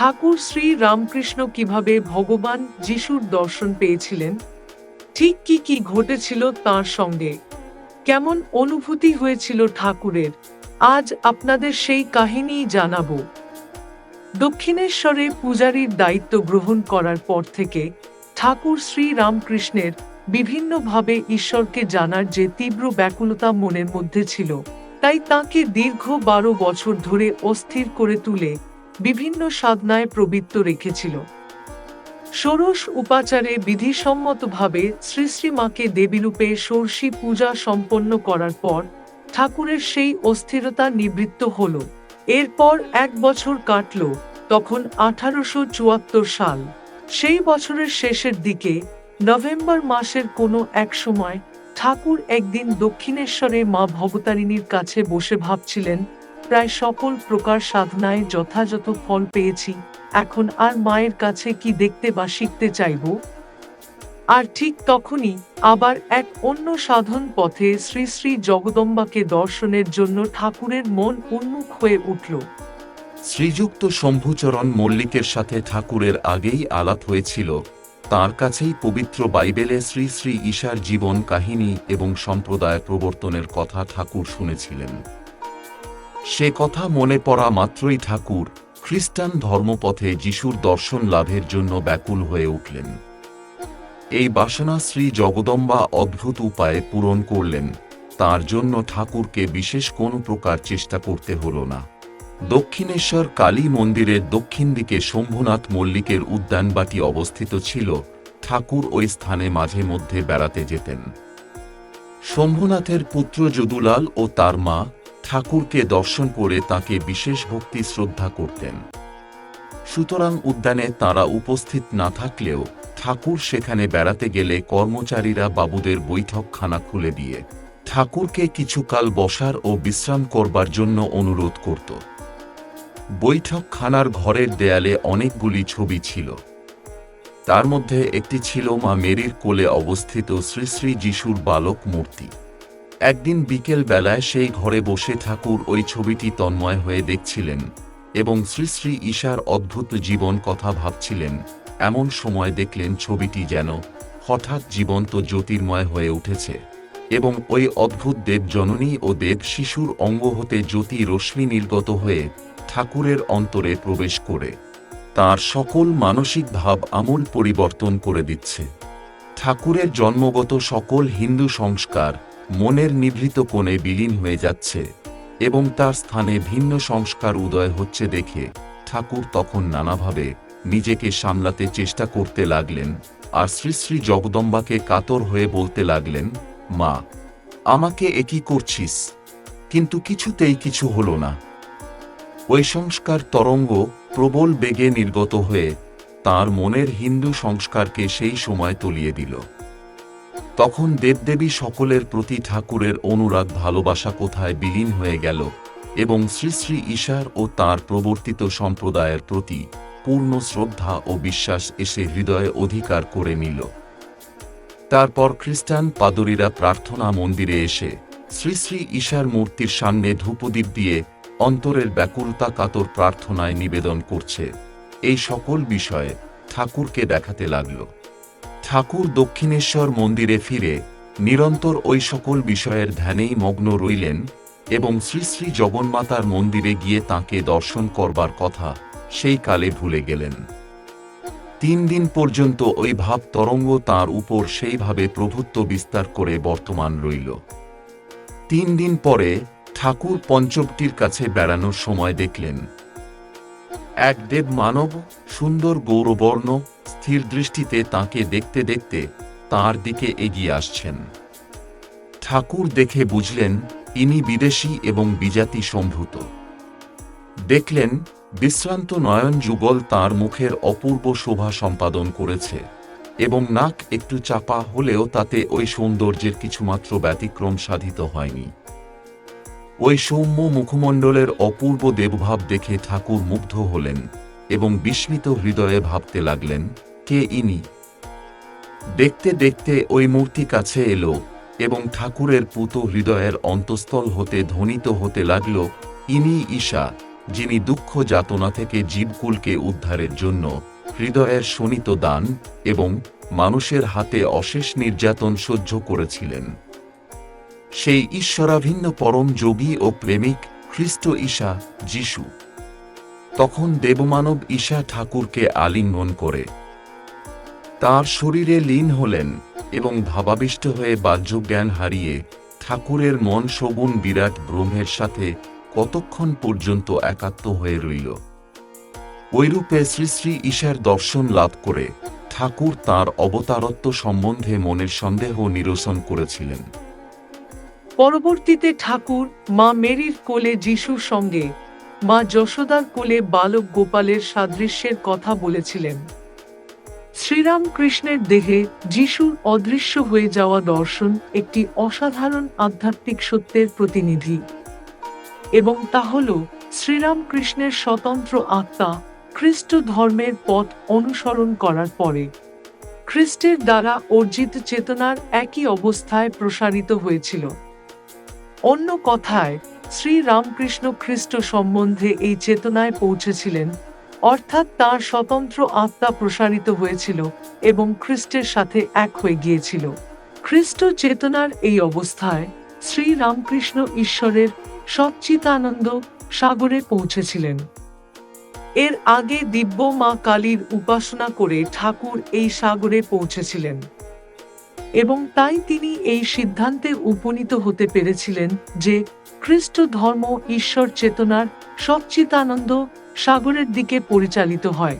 ঠাকুর শ্রী রামকৃষ্ণ কীভাবে ভগবান যিশুর দর্শন পেয়েছিলেন? ঠিক কি কি ঘটেছিল তার সঙ্গে? কেমন অনুভূতি হয়েছিল ঠাকুরের? আজ আপনাদের সেই কাহিনী জানাব। দক্ষিণেশ্বরে পূজারীর দায়িত্ব গ্রহণ করার পর থেকে ঠাকুর শ্রী রামকৃষ্ণের বিভিন্নভাবে ঈশ্বরকে জানার যে তীব্র ব্যাকুলতা মনের মধ্যে ছিল, তাই তাকে দীর্ঘ বারো বছর ধরে অস্থির করে তুলে বিভিন্ন সাধনায় প্রবৃত্ত রেখেছিল। ষোড়শ উপাচারে বিধিসম্মতভাবে শ্রী শ্রী মাকে দেবীরূপে ষোড়শী পূজা সম্পন্ন করার পর ঠাকুরের সেই অস্থিরতা নিবৃত্ত হল। এরপর এক বছর কাটল, তখন আঠারোশো চুয়াত্তর সাল। সেই বছরের শেষের দিকে, নভেম্বর মাসের কোনো এক সময়, ঠাকুর একদিন দক্ষিণেশ্বরে মা ভবতারিণীর কাছে বসে ভাবছিলেন প্রায় সকল প্রকার সাধনায় যথাযথ ফল পেয়েছি। এখন আর মায়ের কাছে কি দেখতে বা শিখতে চাইব? আর ঠিক তখনই আবার এক অন্য সাধন পথে শ্রী শ্রী জগদম্বাকে দর্শনের জন্য ঠাকুরের মন উন্মুখ হয়ে উঠল। শ্রীযুক্ত শম্ভুচরণ মল্লিকের সাথে ঠাকুরের আগেই আলাপ হয়েছিল। তার কাছেই পবিত্র বাইবেলে শ্রী শ্রী ঈশার জীবন কাহিনী এবং সম্প্রদায় প্রবর্তনের কথা ঠাকুর শুনেছিলেন। সে কথা মনে পড়া মাত্রই ঠাকুর খ্রিস্টান ধর্মপথে যিশুর দর্শন লাভের জন্য ব্যাকুল হয়ে উঠলেন। এই বাসনা শ্রী জগদম্বা অদ্ভুত উপায়ে পূরণ করলেন। তার জন্য ঠাকুরকে বিশেষ কোনো প্রকার চেষ্টা করতে হলো না। দক্ষিণেশ্বর কালী মন্দিরের দক্ষিণ দিকে শম্ভুনাথ মল্লিকের উদ্যানবাটি অবস্থিত ছিল। ঠাকুর ওই স্থানে মাঝে মধ্যে বেড়াতে যেতেন। শম্ভুনাথের পুত্র যদুলাল ও তার মা ঠাকুরকে দর্শন করে তাকে বিশেষ ভক্তি শ্রদ্ধা করতেন। সুতরাং উদ্যানে তারা উপস্থিত না থাকলেও ঠাকুর সেখানে বেড়াতে গেলে কর্মচারীরা বাবুদের বৈঠকখানা খুলে দিয়ে ঠাকুরকে কিছুকাল বসার ও বিশ্রাম করবার জন্য অনুরোধ করত। বৈঠকখানার ঘরের দেয়ালে অনেকগুলি ছবি ছিল। তার মধ্যে একটি ছিল মা মেরির কোলে অবস্থিত শ্রী শ্রী যিশুর বালক মূর্তি। একদিন বিকেল বেলায় সেই ঘরে বসে ঠাকুর ওই ছবিটি তন্ময় হয়ে দেখছিলেন এবং শ্রী শ্রী ঈশার অদ্ভুত জীবন কথা ভাবছিলেন। এমন সময় দেখলেন ছবিটি যেন হঠাৎ জীবন্ত জ্যোতির্ময় হয়ে উঠেছে এবং ওই অদ্ভুত দেব জননী ও দেব শিশুর অঙ্গ হতে জ্যোতি রশ্মি নির্গত হয়ে ঠাকুরের অন্তরে প্রবেশ করে। তার সকল মানসিক ভাব আমূল পরিবর্তন করে দিচ্ছে। ঠাকুরের জন্মগত সকল হিন্দু সংস্কার মনের নিভৃত কোণে বিলীন হয়ে যাচ্ছে এবং তার স্থানে ভিন্ন সংস্কার উদয় হচ্ছে দেখে ঠাকুর তখন নানাভাবে নিজেকে সামলাতে চেষ্টা করতে লাগলেন আর শ্রী শ্রী জগদম্বাকে কাতর হয়ে বলতে লাগলেন, মা, আমাকে একই করছিস? কিন্তু কিছুতেই কিছু হলো না। ওই সংস্কার তরঙ্গ প্রবল বেগে নির্গত হয়ে তার মনের হিন্দু সংস্কারকে সেই সময় তলিয়ে দিল। তখন দেবদেবী সকলের প্রতি ঠাকুরের অনুরাগ ভালোবাসা কোথায় বিলীন হয়ে গেল এবং শ্রী শ্রী ঈশার ও তার প্রবর্তিত সম্প্রদায়ের প্রতি পূর্ণ শ্রদ্ধা ও বিশ্বাস এসে হৃদয়ে অধিকার করে নিল। তারপর খ্রিস্টান পাদরীরা প্রার্থনা মন্দিরে এসে শ্রী শ্রী ঈশার মূর্তির সামনে ধূপদীপ দিয়ে অন্তরের ব্যাকুলতা কাতর প্রার্থনায় নিবেদন করছে। এই সকল বিষয়ে ঠাকুরকে দেখাতে লাগল। ঠাকুর দক্ষিণেশ্বর মন্দিরে ফিরে, নিরন্তর ওই সকল বিষয়ের ধ্যানেই মগ্ন রইলেন এবং শ্রী শ্রী জগন্মাতার মন্দিরে গিয়ে তাকে দর্শন করবার কথা সেই কালে ভুলে গেলেন। তিন দিন পর্যন্ত ওই ভাব তরঙ্গ তার উপর সেইভাবে প্রভুত্ব বিস্তার করে বর্তমান রইল। তিন দিন পরে ঠাকুর পঞ্চবটির কাছে বেড়ানোর সময় দেখলেন এক দেব মানব সুন্দর গৌরবর্ণ স্থির দৃষ্টিতে তাকে দেখতে দেখতে তার দিকে এগিয়ে আসছেন। ঠাকুর দেখে বুঝলেন, ইনি বিদেশি এবং বিজাতি সম্ভূত। দেখলেন, বিশ্রান্ত নয়ন যুগল তার মুখের অপূর্ব শোভা সম্পাদন করেছে এবং নাক একটু চাপা হলেও তাতে ওই সৌন্দর্যের কিছুমাত্র ব্যতিক্রম সাধিত হয়নি। ওই সৌম্য মুখমণ্ডলের অপূর্ব দেবভাব দেখে ঠাকুর মুগ্ধ হলেন এবং বিস্মিত হৃদয়ে ভাবতে লাগলেন, কে ইনি? দেখতে দেখতে ওই মূর্তি কাছে এলো এবং ঠাকুরের পুত হৃদয়ের অন্তঃস্থল হতে ধ্বনিত হতে লাগল, ইনি ঈশা, যিনি দুঃখ যাতনা থেকে জীবকুলকে উদ্ধারের জন্য হৃদয়ের শোণিত দান এবং মানুষের হাতে অশেষ নির্যাতন সহ্য করেছিলেন। সেই ঈশ্বরাভিন্ন পরম যোগী ও প্রেমিক খ্রিস্ট ঈশা যিশু। তখন দেবমানব ঈশা ঠাকুরকে আলিঙ্গন করে। তার শরীরে লীন হলেন এবং ভাবাবিষ্ট হয়ে বাহ্যজ্ঞান হারিয়ে ঠাকুরের মন শগুন বিরাট ব্রহ্মের সাথে কতক্ষণ পর্যন্ত একাত্ম হয়ে রইল। ঐরূপে শ্রী শ্রী ঈশার দর্শন লাভ করে ঠাকুর তার অবতারত্ব সম্বন্ধে মনের সন্দেহ নিরসন করেছিলেন। পরবর্তীতে ঠাকুর মা মেরির কোলে যিশুর সঙ্গে, মা যশোদার কোলে বালক গোপালের সাদৃশ্যের কথা বলেছিলেন। শ্রীরাম কৃষ্ণের দেহে যিশুর অদৃশ্য হয়ে যাওয়া দর্শন একটি অসাধারণ আধ্যাত্মিক সত্যের প্রতিনিধি। এবং তা হল শ্রীরাম কৃষ্ণের স্বতন্ত্র আত্মা খ্রিস্ট ধর্মের পথ অনুসরণ করার পরে, খ্রিস্টের দ্বারা অর্জিত চেতনার একই অবস্থায় প্রসারিত হয়েছিল। অন্য কথায় শ্রী রামকৃষ্ণ খ্রিস্ট সম্বন্ধে এই চেতনায় পৌঁছেছিলেন, অর্থাৎ তার স্বতন্ত্র আত্মা প্রসারিত হয়েছিল এবং খ্রিস্টের সাথে এক হয়ে গিয়েছিল। খ্রিস্ট চেতনার এই অবস্থায় শ্রী রামকৃষ্ণ ঈশ্বরের সচ্চিতানন্দ সাগরে পৌঁছেছিলেন। এর আগে দিব্য মা কালীর উপাসনা করে ঠাকুর এই সাগরে পৌঁছেছিলেন। এবং তাই তিনি এই সিদ্ধান্তে উপনীত হতে পেরেছিলেন যে খ্রিস্ট ধর্ম ঈশ্বর চেতনার সচ্চিতানন্দ সাগরের দিকে পরিচালিত হয়।